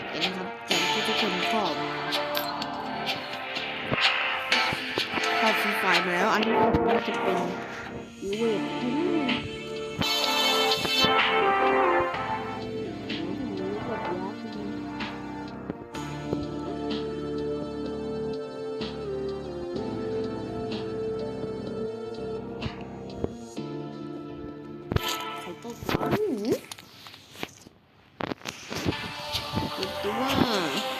กกันนะครับจากที่ทุกคนขอบชอบฟรีไฟมาแล้ว อันนี้ก็จะเป็นยูเวท ติดตั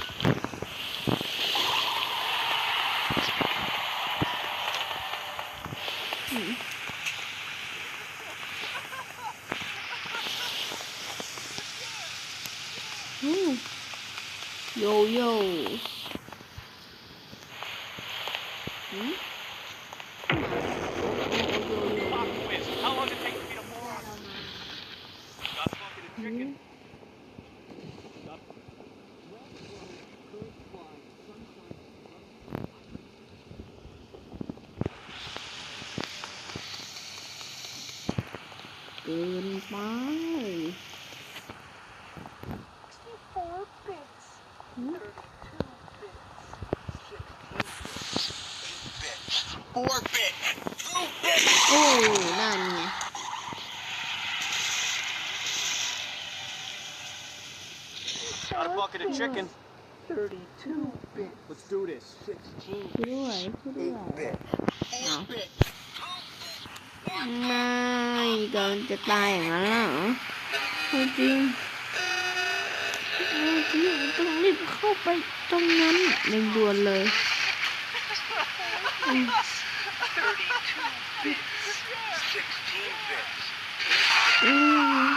เกินไป Four bits. Four bit. โอ้นั่นไง Got a bucket of chicken. Thirty-two bits. Let's do this. Sixteen ช่วยด้วยช่วยด้วย bit. เอา bit. ไม่ กำลังจะตายอย่างนั้นเหรอจริงจริงต้องรีบเข้าไปตรงนั้นเร่งด่วนเลยอืม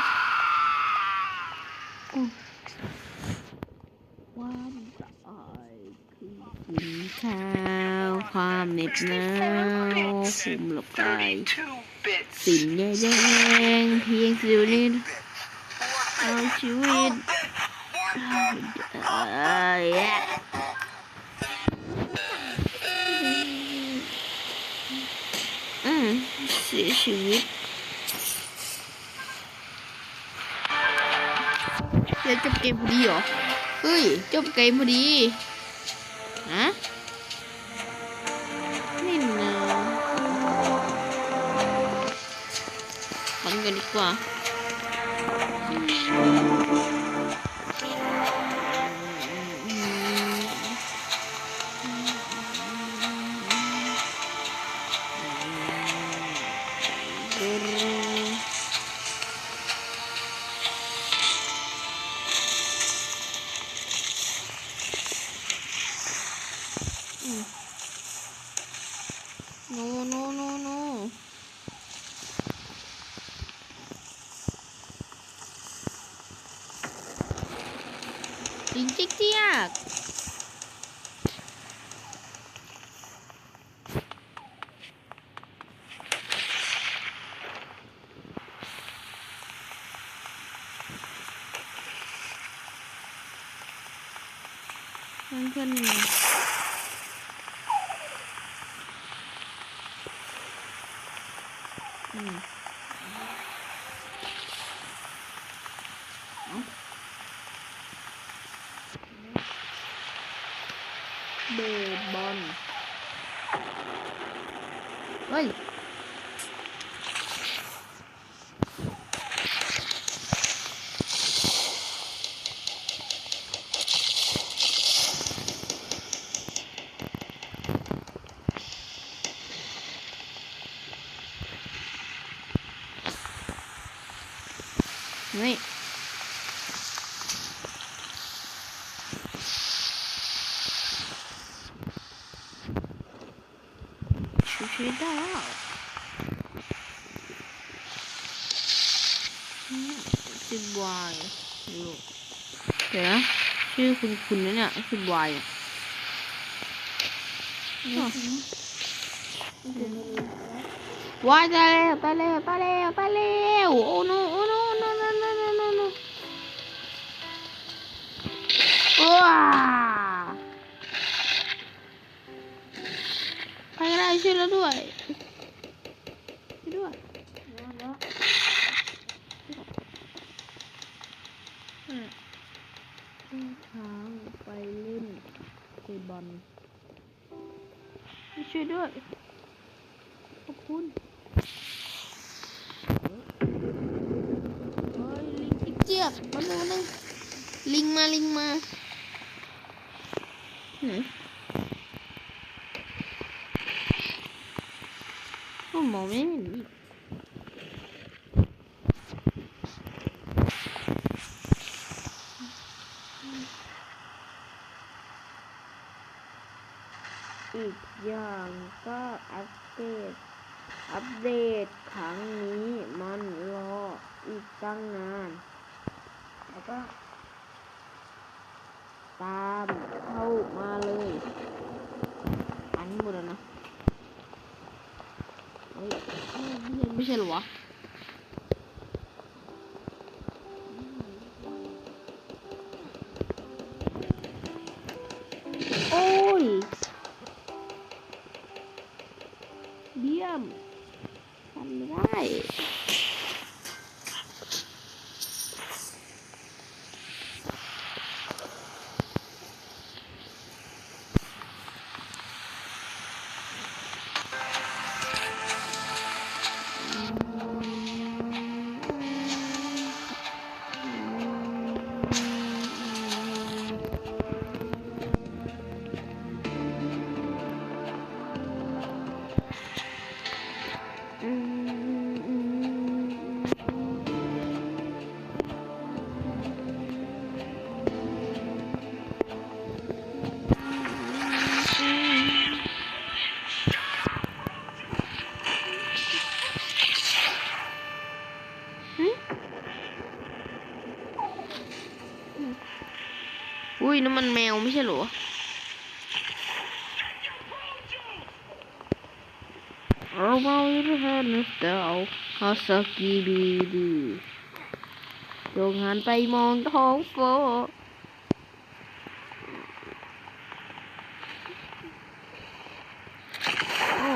ความสะอาดคือกินข้าว ความเหน็บหนาวคุมหลบกาย สิ่งแย่ๆเพียงสิวนิดเอาชีวิตเอ้ยอืมเสียชีวิตแล้วจบเกมพอดีเหรอ เฮ้ย จบเกมพอดี ฟั ยาก Вали. Xin hoài ลูกเดี๋ยวนะชื่อคุณคุณนะเนี่ยคุณวายอะวายตายแล้วตายแล้วตายแล้วตายแล้วโอ้โนโอ้โนโนโนโนโนโนโนว้าไปก็ได้ช่วยแล้วด้วยช่วยด้วย ช้างไปเล่นเตะบ อลช่วยด้วย ขอบคุณเฮ้ยลิงอีกเจี๊ยบมาดูนึงลิงมาลิงมาไหนโอ้มองไม่เห็นอีก อีกอย่างก็อัปเดต อัปเดตครั้งนี้มันรออีกตั้งนาน แล้วก็ ตามเข้ามาเลย อันนี้หมดแล้วนะเฮ้ยไม่ไม่ใช่หรอวะโอ้ย นึกแต่เอาฮาสกิบีดีจงหันไปมองท้องฟ้าโอ้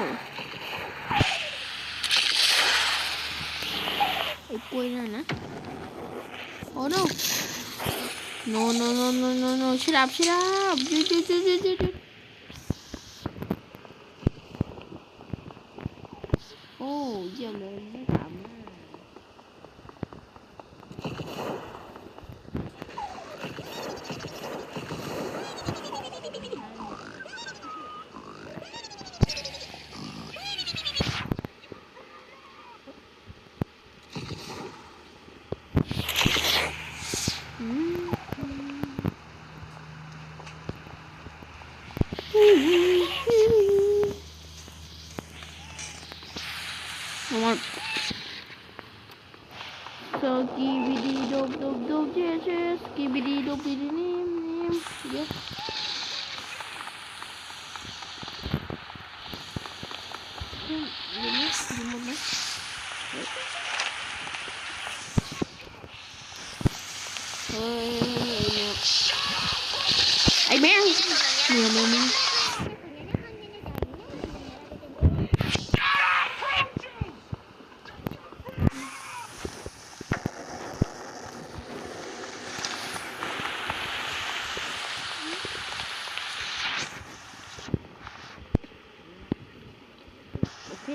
ไอ้กล้วยนั่นนะโอ้ no no no no no no no shut up shut up หยุดหยุ ดหยุดหยุดหยุดหยุด โอ้เยี่ยมเลยไม่ถามมากอืมเอามาสกีบิดีดบดบดบเจเจสกีบิดีดบบิดีนิม นิ Hı.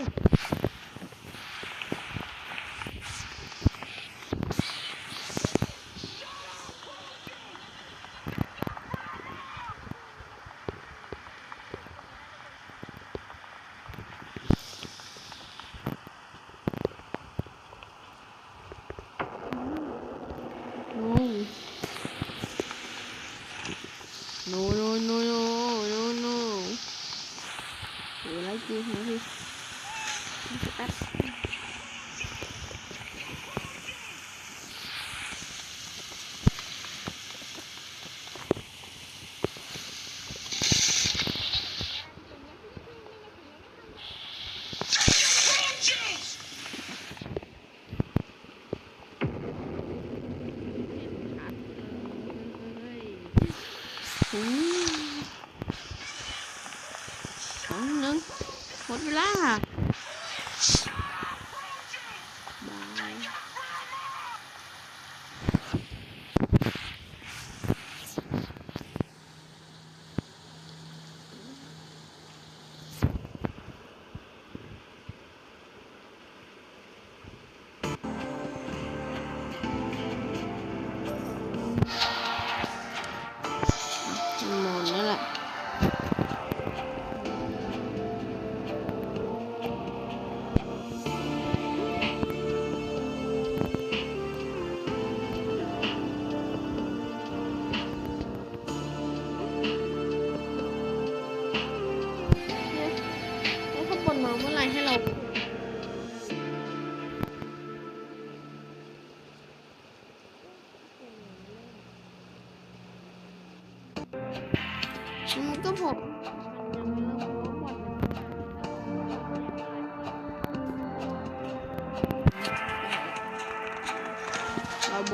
No, no, no, no. besten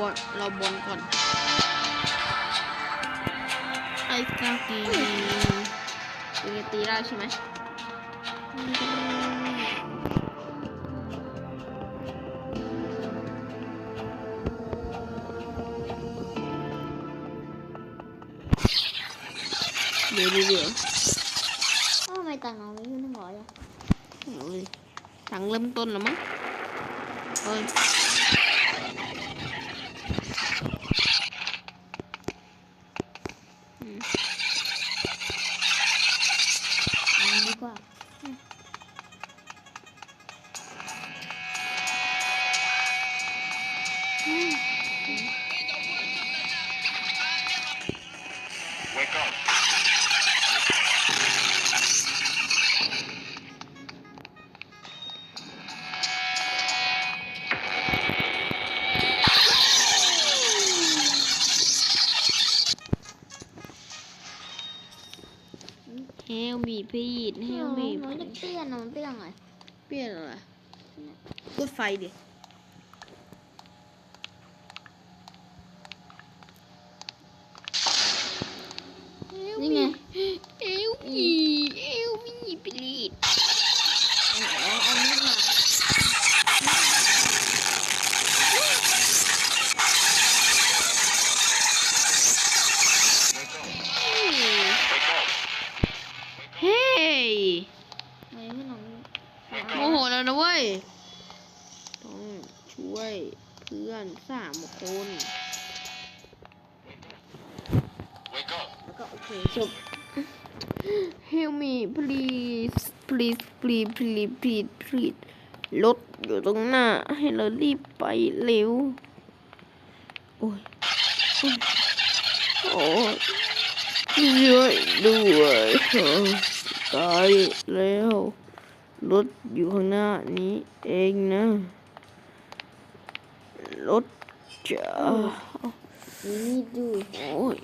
เราบนเราบนก่อนไอ้กากีตีตีได้ใช่ไหมเดี๋ยวเดี๋ยวเดี๋ยวทำไมตังค์เราไม่ขึ้นทั้งร้อยอะเอาเลยถังเริ่มต้นแล้วมั้งเอ้ยอืม เอ กด พื่อนสามคนแล้วก็โอเคจบ Help me please please please please please please รถอยู่ตรงหน้า ให้เรารีบไปเร็ว โอ้ย โอ้ยช่วยด้วยตายแล้ว รถอยู่ข้างหน้านี้เองนะ รถจ้ามีมีดดูโอ้ย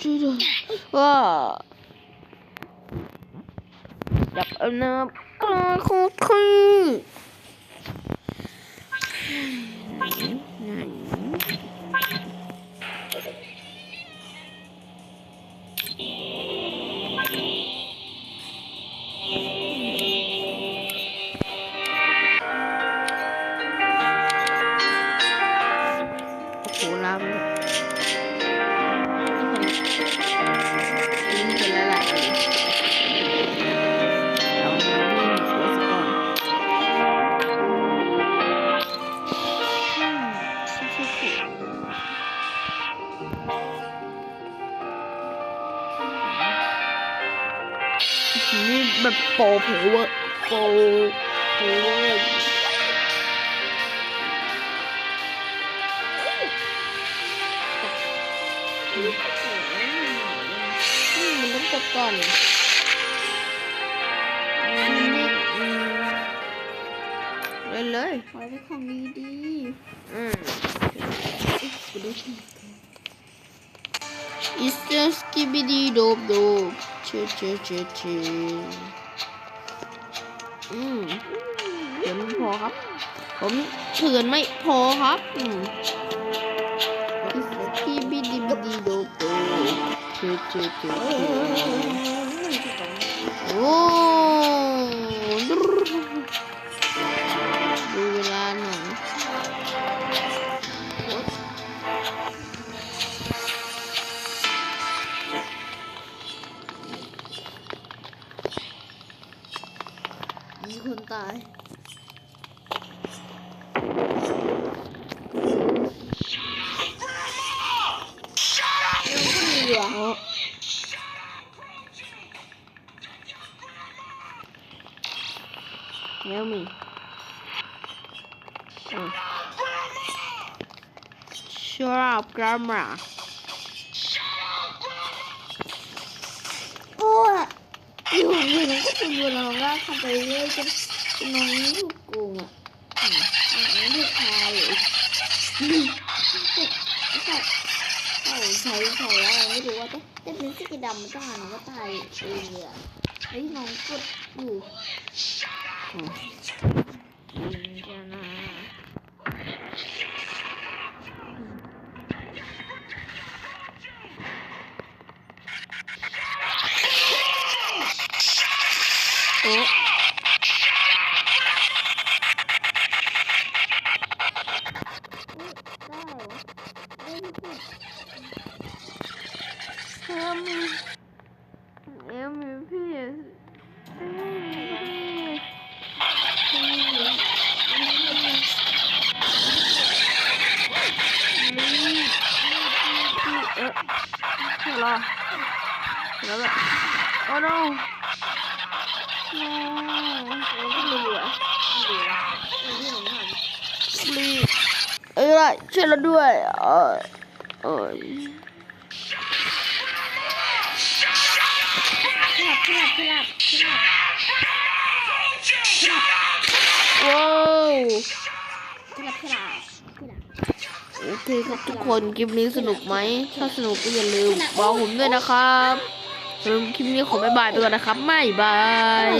ช่วยด้วยว้าจับเอาน้ำปลาโคตรขี้ไหนไหน แบบโปรเพเวอร์โปรเพเอ่อมันต้องกดก่อนเล่นเลยขอให้ของดีดีอืมกูดูที่ It's just skibidi dope dope เชเชเชเช อืมเถื่อนไม่พอครับ ผมเถื่อนไม่พอครับ อืม It's skibidi bidi dope dope เชเชเชเชโอ้ งถูกโกงอะอืมน้องถูกพาเลยอืมใช่ใช่ใช้ใช้อะไรไม่รู้ว่าแต่แต่เป็นสีดำมันต้องหาน้องก็ตายเองเลยอะเฮ้ยน้องกดอยู่ โอ้เอ็ม เอ็มพี่เอ๊ะรอแล้วแบบโอ้ no no ไม่รู้อะไม่รู้อะไรเหมือนกัน please เอ้ยช่วยเราด้วย เออเออขลับขลับขลับขลับว้าวขลับขยับโอเคครับทุกคนคลิปนี้สนุกไหมถ้าสนุกก็อย่าลืมบอกผมด้วยนะครับสำหรับคลิปนี้ขอบ๊ายบายไปก่อนนะครับไม่บาย